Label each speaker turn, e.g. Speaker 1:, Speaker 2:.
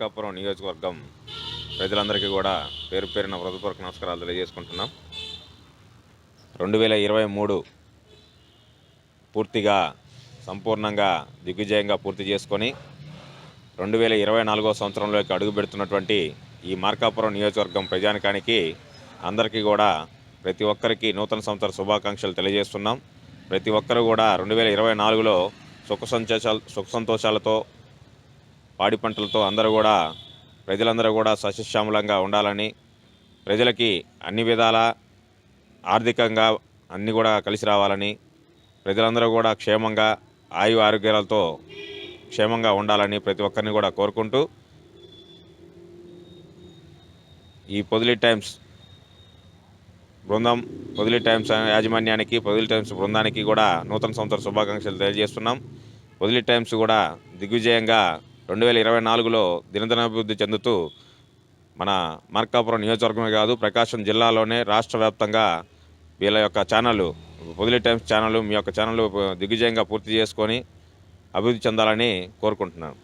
Speaker 1: నియోజకవర్గం ప్రజలందరికీ కూడా పేరు పేరున హృదయపూర్వక నమస్కారాలు తెలియజేసుకుంటున్నాం. రెండు వేల ఇరవై మూడు పూర్తిగా సంపూర్ణంగా దిగ్విజయంగా పూర్తి చేసుకొని రెండు వేల ఇరవై నాలుగో సంవత్సరంలోకి అడుగు పెడుతున్నటువంటి ఈ మార్కాపురం నియోజకవర్గం ప్రజానికానికి అందరికీ కూడా ప్రతి ఒక్కరికి నూతన సంవత్సర శుభాకాంక్షలు తెలియజేస్తున్నాం. ప్రతి ఒక్కరు కూడా రెండు వేల ఇరవై నాలుగులో సుఖ సంతోషాలు సుఖ సంతోషాలతో పాడి పంటలతో అందరూ కూడా ప్రజలందరూ కూడా సస్యశ్యామలంగా ఉండాలని ప్రజలకి అన్ని విధాల ఆర్థికంగా అన్నీ కూడా కలిసి రావాలని ప్రజలందరూ కూడా క్షేమంగా ఆయు ఆరోగ్యాలతో క్షేమంగా ఉండాలని ప్రతి ఒక్కరిని కూడా కోరుకుంటూ ఈ పొదిలి టైమ్స్ బృందం పొదిలి టైమ్స్ యాజమాన్యానికి పొదిలి టైమ్స్ బృందానికి కూడా నూతన సంవత్సర శుభాకాంక్షలు తెలియజేస్తున్నాం. పొదిలి టైమ్స్ కూడా దిగ్విజయంగా రెండు వేల ఇరవై నాలుగులో దినదినాభివృద్ధి చెందుతూ మన మార్కాపురం నియోజకవర్గమే కాదు ప్రకాశం జిల్లాలోనే రాష్ట్ర వ్యాప్తంగా వీళ్ళ యొక్క ఛానళ్ళు పొదిలి టైమ్స్ ఛానళ్ళు మీ యొక్క ఛానళ్ళు దిగ్విజయంగా పూర్తి చేసుకొని అభివృద్ధి చెందాలని కోరుకుంటున్నాను.